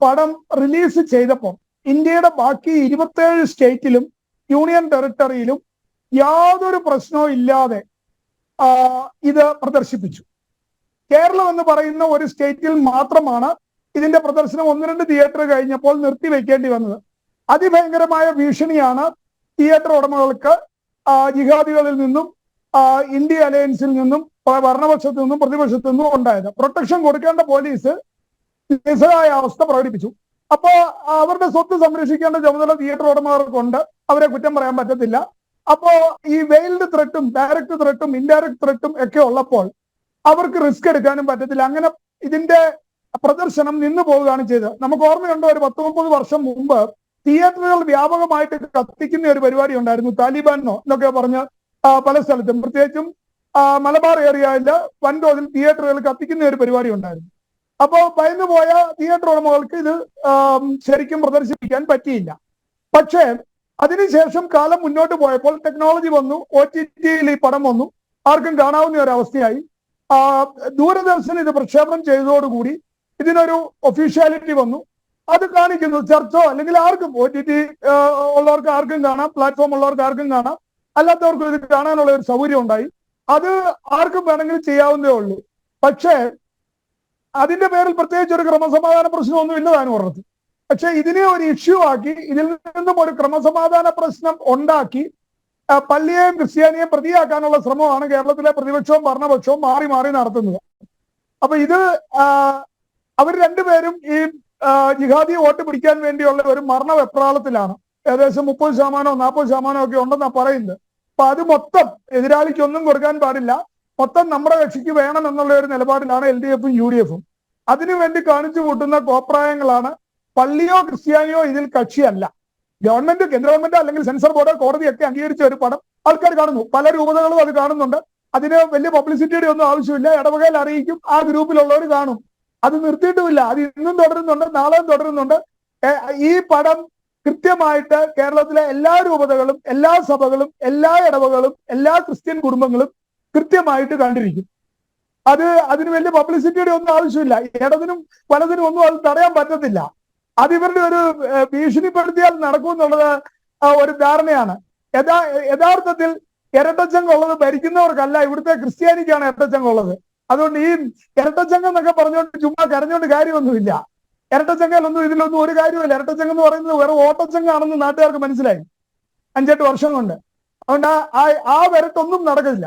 പടം റിലീസ് ചെയ്തപ്പോൾ ഇന്ത്യയുടെ ബാക്കി ഇരുപത്തേഴ് സ്റ്റേറ്റിലും യൂണിയൻ ടെറിട്ടറിയിലും യാതൊരു പ്രശ്നവും ഇല്ലാതെ ഇത് പ്രദർശിപ്പിച്ചു. കേരളം എന്ന് പറയുന്ന ഒരു സ്റ്റേറ്റിൽ മാത്രമാണ് ഇതിന്റെ പ്രദർശനം ഒന്ന് രണ്ട് തിയേറ്റർ കഴിഞ്ഞപ്പോൾ നിർത്തിവെക്കേണ്ടി വന്നത്. അതിഭയങ്കരമായ ഭീഷണിയാണ് തിയേറ്റർ ഉടമകൾക്ക് ജിഹാദികളിൽ നിന്നും ഇന്ത്യ അലയൻസിൽ നിന്നും ഭരണപക്ഷത്തു നിന്നും പ്രതിപക്ഷത്തു നിന്നും ഉണ്ടായത്. പ്രൊട്ടക്ഷൻ കൊടുക്കേണ്ട പോലീസ് നിസ്സഹായ അവസ്ഥ പ്രകടിപ്പിച്ചു. അപ്പോ അവരുടെ സ്വത്ത് സംരക്ഷിക്കേണ്ട ചുമതല തിയേറ്റർ ഉടമകൾക്കുണ്ട്. അവരെ കുറ്റം പറയാൻ പറ്റത്തില്ല. അപ്പോ ഈ വെയിൽഡ് ത്രെട്ടും ഡയറക്റ്റ് ത്രെട്ടും ഇൻഡയറക്ട് ത്രെട്ടും ഒക്കെ ഉള്ളപ്പോൾ അവർക്ക് റിസ്ക് എടുക്കാനും പറ്റത്തില്ല. അങ്ങനെ ഇതിന്റെ പ്രദർശനം നിന്നു പോവുകയാണ് ചെയ്തത്. നമുക്ക് ഓർമ്മയുണ്ടോ ഒരു പത്ത് മുപ്പത് വർഷം മുമ്പ് തിയേറ്ററുകൾ വ്യാപകമായിട്ട് കത്തിക്കുന്ന ഒരു പരിപാടി ഉണ്ടായിരുന്നു. താലിബാനോ എന്നൊക്കെ പറഞ്ഞ് പല സ്ഥലത്തും. പ്രത്യേകിച്ചും മലബാർ ഏരിയയിൽ വൻതോതിൽ തിയേറ്ററുകൾ കത്തിക്കുന്ന ഒരു പരിപാടി ഉണ്ടായിരുന്നു. അപ്പോൾ ഭയന്നു പോയ തിയേറ്റർ ഉടമകൾക്ക് ഇത് ശരിക്കും പ്രദർശിപ്പിക്കാൻ പറ്റിയില്ല. പക്ഷേ അതിനുശേഷം കാലം മുന്നോട്ട് പോയപ്പോൾ ടെക്നോളജി വന്നു ഒ ടി ടിയിൽ ഈ പടം വന്നു. ആർക്കും കാണാവുന്ന ഒരു അവസ്ഥയായി ദൂരദർശൻ ഇത് പ്രക്ഷേപണം ചെയ്തതോടുകൂടി ഇതിനൊരു ഒഫീഷ്യാലിറ്റി വന്നു. അത് കാണിക്കുന്നു ചർച്ചോ അല്ലെങ്കിൽ ആർക്കും ഒ ടി ടി ഉള്ളവർക്ക് ആർക്കും കാണാം പ്ലാറ്റ്ഫോം ഉള്ളവർക്ക് ആർക്കും കാണാം. അല്ലാത്തവർക്കും ഇത് കാണാനുള്ള ഒരു സൗകര്യം ഉണ്ടായി. അത് ആർക്കും വേണമെങ്കിലും ചെയ്യാവുന്നേ ഉള്ളൂ. പക്ഷേ അതിന്റെ പേരിൽ പ്രത്യേകിച്ച് ഒരു ക്രമസമാധാന പ്രശ്നമൊന്നും ഇല്ലതാണ് പറഞ്ഞത് പക്ഷെ ഇതിനെ ഒരു ഇഷ്യൂ ആക്കി ഇതിൽ നിന്നും ഒരു ക്രമസമാധാന പ്രശ്നം ഉണ്ടാക്കി പള്ളിയെയും ക്രിസ്ത്യാനിയെയും പ്രതിയാക്കാനുള്ള ശ്രമമാണ് കേരളത്തിലെ പ്രതിപക്ഷവും ഭരണപക്ഷവും മാറി മാറി നടത്തുന്നത്. അപ്പൊ ഇത് അവർ രണ്ടുപേരും ഈ ജിഹാദി വോട്ട് പിടിക്കാൻ വേണ്ടിയുള്ള ഒരു മരണ വെപ്രാളത്തിലാണ്. ഏകദേശം മുപ്പത് ശതമാനോ നാൽപ്പത് ശതമാനോ ഒക്കെ ഉണ്ടെന്നാണ് പറയുന്നത്. അപ്പൊ അത് മൊത്തം എതിരാളിക്കൊന്നും കൊടുക്കാൻ പാടില്ല. മൊത്തം നമ്മുടെ കക്ഷിക്ക് വേണം എന്നുള്ള ഒരു നിലപാടിലാണ് എൽ ഡി എഫും യു ഡി എഫും. അതിനുവേണ്ടി കാണിച്ചു കൂട്ടുന്ന കോപ്രായങ്ങളാണ് പള്ളിയോ ക്രിസ്ത്യാനിയോ ഇതിൽ കക്ഷിയല്ല. ഗവൺമെന്റ് കേന്ദ്ര ഗവൺമെന്റ് അല്ലെങ്കിൽ സെൻസർ ബോർഡ് കോടതിയൊക്കെ അംഗീകരിച്ച ഒരു പടം ആൾക്കാർ കാണുന്നു. പല രൂപതകളും അത് കാണുന്നുണ്ട്. അതിന് വലിയ പബ്ലിസിറ്റിയുടെ ഒന്നും ആവശ്യമില്ല. ഇടവകയിൽ അറിയിക്കും. ആ ഗ്രൂപ്പിലുള്ളവർ കാണും. അത് നിർത്തിയിട്ടുമില്ല. അത് ഇന്നും തുടരുന്നുണ്ട്. നാളെയും തുടരുന്നുണ്ട്. ഈ പടം കൃത്യമായിട്ട് കേരളത്തിലെ എല്ലാ രൂപതകളും എല്ലാ സഭകളും എല്ലാ ഇടവകളും എല്ലാ ക്രിസ്ത്യൻ കുടുംബങ്ങളും കൃത്യമായിട്ട് കണ്ടിരിക്കും. അത് അതിന് വലിയ പബ്ലിസിറ്റിയുടെ ഒന്നും ആവശ്യമില്ല. ഇടതിനും പലതിനും ഒന്നും അത് തടയാൻ പറ്റത്തില്ല. അത് ഇവരുടെ ഒരു ഭീഷണിപ്പെടുത്തിയാൽ നടക്കും എന്നുള്ളത് ഒരു ധാരണയാണ്. യഥാ യഥാർത്ഥത്തിൽ ഇരട്ടച്ചങ്കുള്ളത് ഭരിക്കുന്നവർക്കല്ല ഇവിടുത്തെ ക്രിസ്ത്യാനിക്കാണ് ഇരട്ടച്ചങ്കുള്ളത്. അതുകൊണ്ട് ഈ ഇരട്ടച്ചങ്കം എന്നൊക്കെ പറഞ്ഞുകൊണ്ട് ചുമ്മാ കരഞ്ഞുകൊണ്ട് കാര്യമൊന്നുമില്ല. ഇരട്ടച്ചങ്കയിലൊന്നും ഇതിലൊന്നും ഒരു കാര്യമില്ല ഇരട്ടച്ചങ്കം എന്ന് പറയുന്നത് വേറെ ഓട്ടച്ചങ്കാണെന്ന് നാട്ടുകാർക്ക് മനസ്സിലായി. അഞ്ചെട്ട് വർഷം കൊണ്ട്. അതുകൊണ്ട് ആ ആ വരട്ടൊന്നും നടക്കില്ല